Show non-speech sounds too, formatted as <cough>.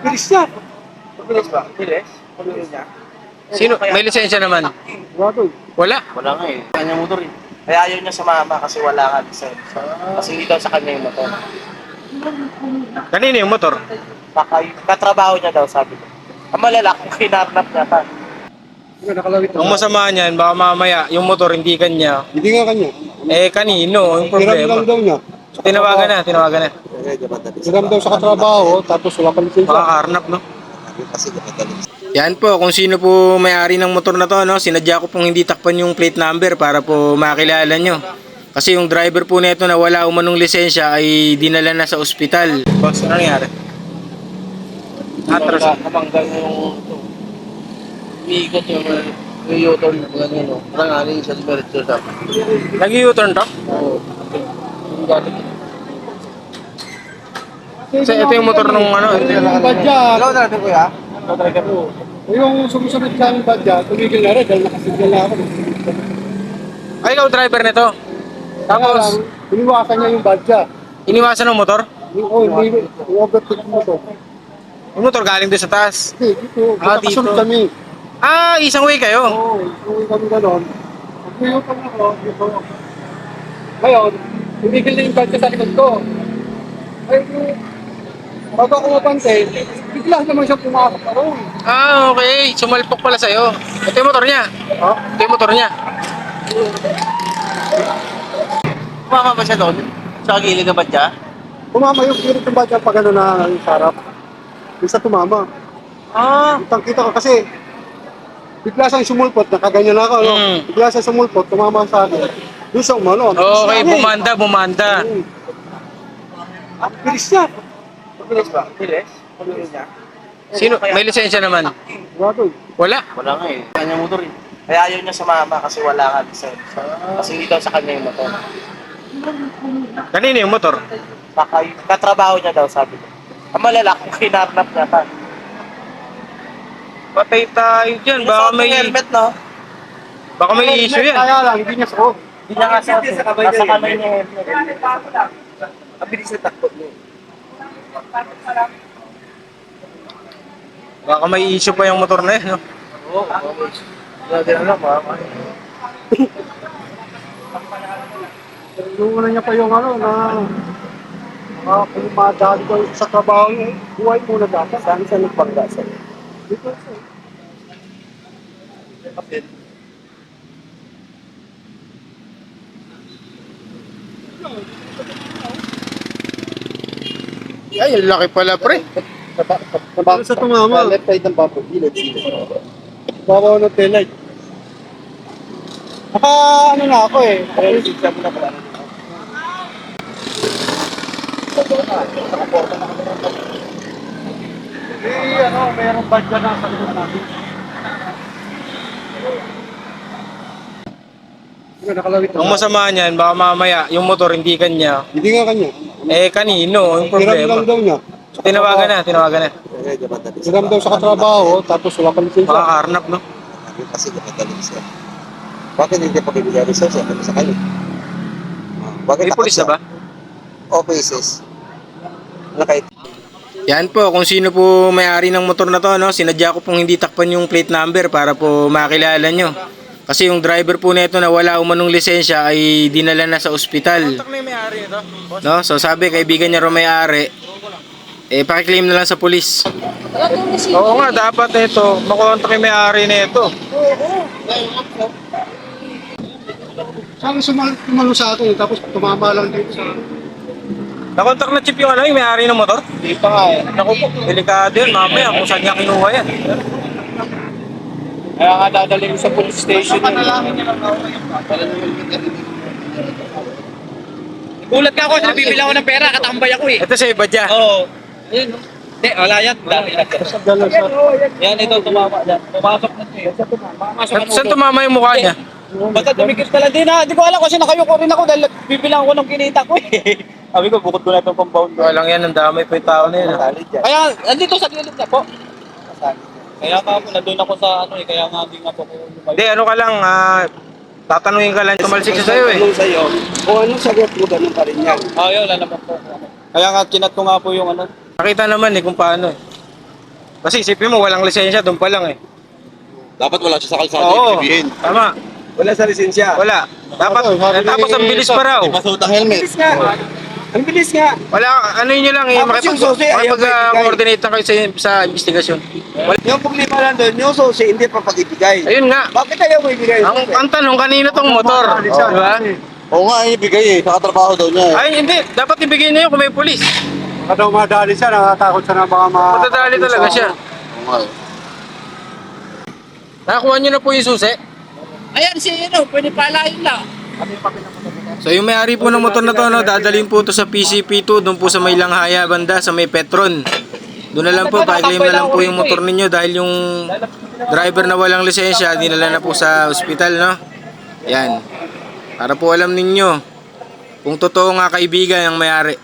Bilis niya. Bilis ba? Bilis? Bilis niya? Sino? May lisensya naman. Wala. Wala nga eh. Kanya motor eh. Kaya ayaw niya sumama kasi wala nga lisensya. Kasi hindi daw sa kanya yung motor. Kanino yung motor? Baka yung katrabaho niya daw sabi ko. Ang malala kung <laughs> kinarnap niya pa. Nakalawit Ang masama niyan, baka mamaya yung motor hindi kanya. Hindi nga kanya. Eh, kanino? Yung Hiram problema. lang daw niya. Tinawagan na, tinawagan na. Hiram daw sa katrabaho, tapos wala pa lisensya. Baka karnap, no? Yan po, kung sino po may-ari ng motor na to, no? Sinadya ko pong hindi takpan yung plate number para po makilala nyo. Kasi yung driver po nito na wala umanong lisensya ay dinala na sa ospital. Boss, ano nangyari? Atras. Kamanggal yung umiikot yung yung U-turn na ganyan no. Parang aling sa diretso sa. Nag-U-turn to? Oo. Yung galing. So, ito yung motor nung ano, ito yung... Yung badya, Ikaw na natin kuya? Ikaw talaga po. yung sumusunod sa aking badya, tumigil na rin dahil nakasignal na ako. Ay, ikaw driver nito. Lang, Tapos, iniwasan niya yung badya. iniwasan ng motor? Yung, oh, hindi, yung overtake mo to. Yung motor galing doon sa taas. Hindi, dito. Ah, Nakasunod dito. kami. Ah, isang way kayo. Oo, uwi kami gano'n. Pag-uyutan ako, dito. Ngayon, tumigil na yung badya sa likod ko. Ay, yung- bago ako mapansin, bigla naman siya pumasok ron. Ah, okay. Sumalpok pala sa'yo. Ito yung motor niya. Ha? Ito yung motor niya. Kumama ba siya doon? Sa gilid na ba siya? Tumama yung kirit ng badya pag ano na yung sarap. Isa tumama. Ah. Kitang kita ko kasi bigla siyang sumulpot, nakaganyan ako. No? Mm. Bigla siyang sumulpot, tumama sa akin. Doon siya umano. Okay, bumanda, bumanda. Ang bilis niya. Bilis ba? Bilis? Bilis niya? Sino? May lisensya naman. Grabe. Wala. Wala nga eh. Kanya motor eh. Kaya ayaw niya sumama kasi wala nga lisensya. Kasi hindi daw sa kanya yung motor. Kanino yung motor? Baka yung katrabaho niya daw sabi ko. Ang malala kung <laughs> kinarnap niya pa. Patay tayo dyan. Baka may, helmet no? baka may issue yan. Kaya lang, hindi niya suot. Hindi niya nga sa Nasa kamay niya yung helmet. Ang bilis na takbo niya. Baka may issue pa yung motor na yan. No? Oo. Grabe na lang ha. Yung niya pa yung ano, na uh, kung madali ko sa trabaho niya, buhay muna dapat. Saan siya nagpangga sa Dito siya. kapit? Ay, ang laki pala pre. Ano sa tumama? left side ng bumper. Gilid, gilid. Babaw ng taillight. Naka ano na ako eh. Sigla mo na pala. Eh, ano, mayroong badya na sa likod natin. Hindi nakalawit Ang masama niyan, baka mamaya yung motor hindi kanya. Hindi nga kanya. Eh, kanino? Yung Hiram problema. lang daw niya. Tinawagan na, tinawagan na. Hiram daw sa katrabaho, tapos wala pa Baka lisensya. karnap, no? kasi gumagaling siya. Bakit hindi pa bibigyan rin siya sa kanya? Ah, Bakit May pulis na ba? Offices. Nakait Yan po, kung sino po may-ari ng motor na to, no? Sinadya ko pong hindi takpan yung plate number para po makilala nyo. Kasi yung driver po nito na wala umanong lisensya ay dinala na sa ospital. may-ari nito? No? So sabi, kaibigan niya ro may-ari, eh pakiklaim na lang sa pulis. Oo nga, dapat ito, makontak yung may-ari nito. Saan sumal sumalo sa akin, tapos tumama lang dito sa... Nakontak na chip yung ano, yung may-ari ng motor? Hindi pa nga eh. Naku po, delikado yun, mamaya kung saan niya kinuha yan. Kaya nga dadalhin ko sa police station yun. Gulat ka ako kasi nabibili ako ng pera, katambay ako eh. Ito sa iba dyan. Oo. Yun. Hindi, wala yan. Dati na. Yan, ito tumama dyan. Pumasok na eh. Pumasok Saan, tumama yung mukha niya? Basta tumikit pala din ha. Hindi ko alam kasi nakayuko rin ako dahil bibilang ko ng kinita ko eh. <laughs> Sabi ko, bukod ko na itong compound. Walang yan, ang damay pa yung tao na yun. ah. Kaya, andito sa gilid na po. Kaya nga po, nandun ako sa ano eh. Kaya nga hindi nga po ako lumayo. Hindi, ano ka lang, ah, tatanungin ka lang, tumalsik siya sa'yo eh. Anong sa'yo? Kung anong sagot mo, ganun pa rin yan. Oh, yun, wala naman po. Kaya nga, chinat ko nga po yung ano. Nakita naman eh kung paano eh. Kasi isipin mo, walang lisensya, doon pa lang eh. Dapat wala siya sa kalsada Oo, ibibihin. tama. Wala sa lisensya. Wala. Dapat, tapos ang bilis pa raw. Masuot ang helmet. Bilis nga. Ang bilis nga. Wala, ano yun lang eh, Tapos yung susi, ayaw makipag-coordinate na kayo sa, sa investigasyon. Wala. Yung problema lang doon, yung susi hindi pa pag-ibigay. Ayun nga. Bakit ayaw mo ibigay Ang, ang tanong, kanino tong motor? Di ba? Oo nga, ibigay eh. Sa katrabaho daw niya eh. Ay, hindi. Dapat ibigay niya yun kung may pulis. Baka daw madali siya, nakatakot siya na baka ma... Matadali talaga siya. Oo nga eh. Nakakuha niyo na po yung susi. Ayan si ano, pwede palayin lang. So yung may-ari po ng motor na to, no, dadalhin po to sa PCP2, doon po sa may Langhaya banda, sa may Petron. Doon na lang po, pa-claim na lang po yung motor ninyo dahil yung driver na walang lisensya, dinala na po sa ospital, no? Yan. Para po alam ninyo, kung totoo nga kaibigan ang may-ari.